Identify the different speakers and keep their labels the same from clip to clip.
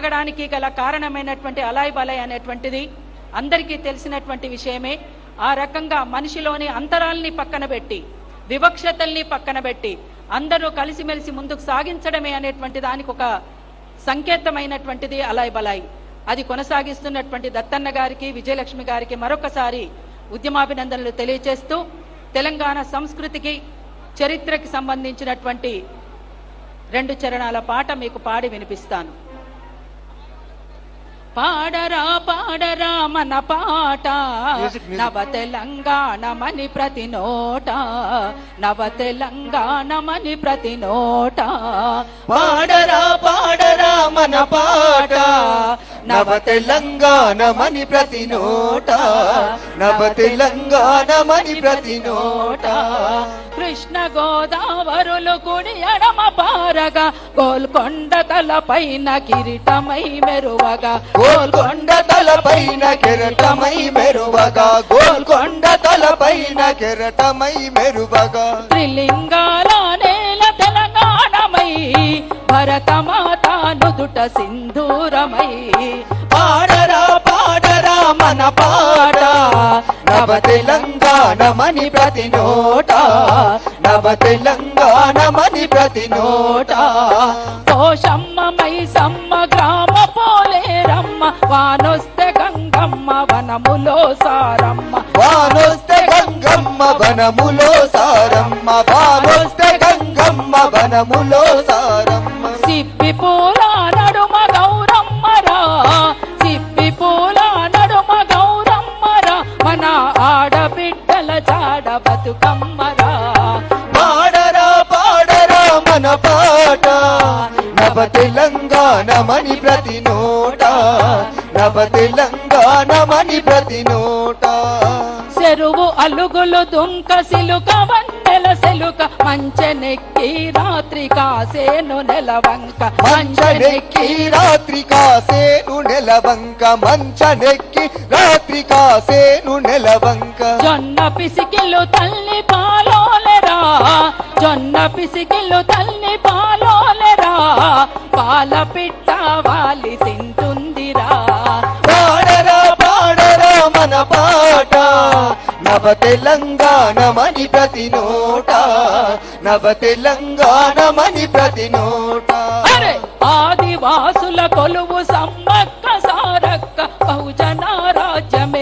Speaker 1: ఆగడానికి గల కారణమైనటువంటి అలాయ్ బలాయ్ అనేటువంటిది అందరికీ తెలిసినటువంటి విషయమే. ఆ రకంగా మనిషిలోని అంతరాల్ని పక్కన పెట్టి వివక్షతల్ని పక్కన పెట్టి అందరూ కలిసిమెలిసి ముందుకు సాగించడమే అనేటువంటి దానికి ఒక సంకేతమైనటువంటిది అలాయ్ బలాయ్ అది కొనసాగిస్తున్నటువంటి దత్తన్న గారికి విజయలక్ష్మి గారికి మరొకసారి ఉద్యమాభినందనలు తెలియజేస్తూ తెలంగాణ సంస్కృతికి చరిత్రకి సంబంధించినటువంటి రెండు చరణాల పాట మీకు పాడి వినిపిస్తాను. పాడరా పాడరా మన పాట. నవ తెలంగాణమని ప్రతి నోట. నవ తెలంగాణమని ప్రతి నోట.
Speaker 2: పాడరా పాడరా మన పాట. నవ తెలంగాణమని ప్రతి నోట నవ తెలంగాణమని ప్రతి నోట.
Speaker 1: కృష్ణ గోదావరులు కుడి ఎడమ పారగా గోల్కొండ తలపైన కిరీటమై మెరువగా.
Speaker 2: గోల్కొండ తలపైన కెరటమై మెరువగా గోల్కొండ తలపైన కెరటమై మెరువగా.
Speaker 1: త్రిలింగాల నేల తెలంగాణమై భరతమాత నుదుట సింధూరమై.
Speaker 2: నవ తెలంగాణమని ప్రతి నోట నవ తెలంగాణమని ప్రతి నోట.
Speaker 1: కోశమ్మ మైసమ్మ గ్రామ పోలేరమ్మ వానొస్తే గంగమ్మ వనములో సారమ్మ.
Speaker 2: వానొస్తే గంగమ్మ వనములో సారమ్మ. వానొస్తే గంగమ్మ వనములో సారమ్మ.
Speaker 1: సిప్పి మన
Speaker 2: పాట. నవ తెలంగాణమని ప్రతి నోట. నవ తెలంగాణమని ప్రతి నోట.
Speaker 1: చెరువు అలుగులు దుంక సిలుక వన్నెల సెలుక. మంచెనెక్కి రాత్రి కాసేను నెలవంక
Speaker 2: మంచనెక్కి రాత్రి కాసేను నెలవంక మంచనెక్కి రాత్రి కాసేను నెలవంక
Speaker 1: జొన్న పిసికిల్లు తల్లి పాలోలెరా. జొన్న పిసికిల్లు తల్లి పాలోలెరా? పాల పిట్ట వాలి తింటుందిరా.
Speaker 2: పాడరా పాడరా మన పాట. నవ తెలంగాణమని ప్రతి నోట. నవ తెలంగాణమని ప్రతి నోట.
Speaker 1: ఆదివాసుల కొలువు సమ్మక్క సారక్క బహుజన రాజ్యమే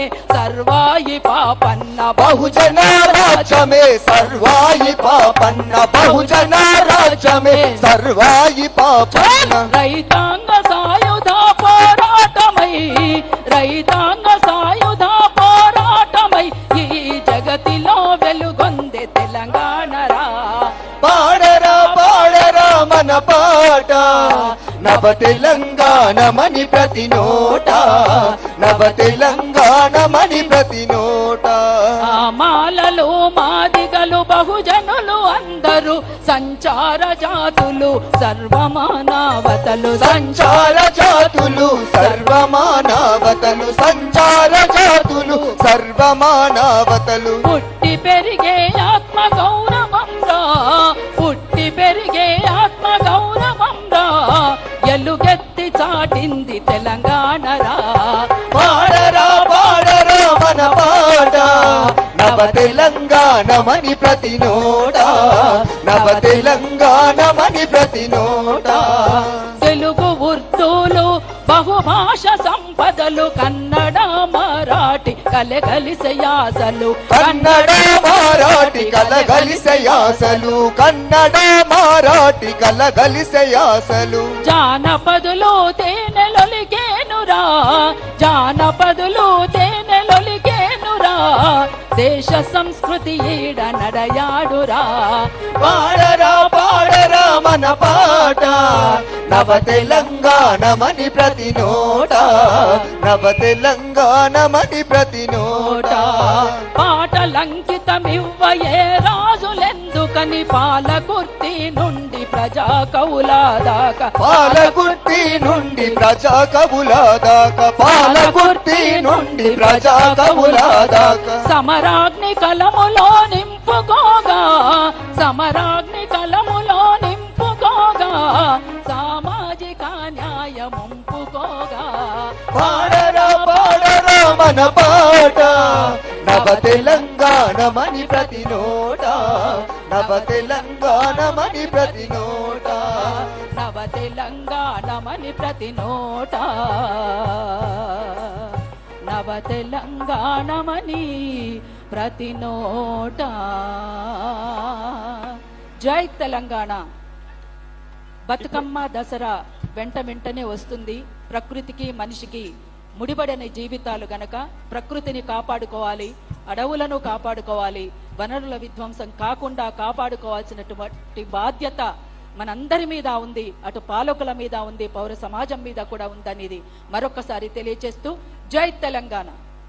Speaker 1: సర్వాయి పాపన్న
Speaker 2: బహుజన రాజ్యమే సర్వాయి పాపన్న బహుజన రాజ్యమే సర్వాయి పాపన్న.
Speaker 1: రైతాంగ సాయుధ పోరాటమై రైతాంగ సాయుధ పోరాటమై ఈ జగతిలో వెలుగొందే తెలంగాణరా.
Speaker 2: పాడరా పాడరా మన పాట. నవ తెలంగాణమని ప్రతి నోట నవ తెలంగాణమని ప్రతి నోట.
Speaker 1: మాలలు మాదిగలు బహుజనులు అందరూ సంచార జాతులు సర్వమానవతలు
Speaker 2: సంచార జాతులు సర్వమానవతలు సంచార జాతులు సర్వమానవతలు.
Speaker 1: పుట్టి పెరిగే ఆత్మ గౌరవంగా పుట్టి పెరిగే ఆత్మ గౌరవంగా ఎలుగెత్తి చాటింది తెలంగాణరా.
Speaker 2: పాడరా పాడరా మన పాట. నవ తెలంగాణమని ప్రతి నోట నవ తెలంగాణమని ప్రతి నోట
Speaker 1: తెలుగు ఉర్దూలు బహుభాష సంపదలు కన్నడ మరాఠి కలగలిసే యాసలు
Speaker 2: కన్నడ మారాటి కలగలిసయాసలు కన్నడ మారాటి కలగలిసయాసలు
Speaker 1: జానపదులు తేనెలొలిగేనురా జానపదులు తేనెలొలిగేనురా దేశ సంస్కృతి ఈడ నడయాడురా.
Speaker 2: పాడరా పాడరా మన పాట. నవ తెలంగాణమని ప్రతి నోట. నవ తెలంగాణమని ప్రతి నోట.
Speaker 1: పాటలంకితమివ్వయే రాజులెందుకని పాలకుర్తి నుండి ప్రజా కౌల దాకా.
Speaker 2: పాలకుర్తి నుండి ప్రజా కవుల దాకా. పాలకుర్తి నుండి ప్రజా కవుల దాకా.
Speaker 1: సమరాగ్ని కలములో నింపుకోగా. సమరాగ్ని
Speaker 2: తెలంగాణ పాట. నవ తెలంగాణమని ప్రతి నోట నవ తెలంగాణమని ప్రతి నోట
Speaker 1: నవ తెలంగాణమని ప్రతి నోట నవ తెలంగాణమని ప్రతి నోట జై తెలంగాణ. బతుకమ్మ దసరా వెంట వెంటనే వస్తుంది ప్రకృతికి మనిషికి. ముడిపడిన జీవితాలు గనక ప్రకృతిని కాపాడుకోవాలి అడవులను కాపాడుకోవాలి వనరుల విధ్వంసం కాకుండా కాపాడుకోవాల్సినటువంటి బాధ్యత మనందరి మీద ఉంది అటు పాలకుల మీద ఉంది పౌర సమాజం మీద కూడా ఉందనేది మరొకసారి తెలియజేస్తూ జై తెలంగాణ.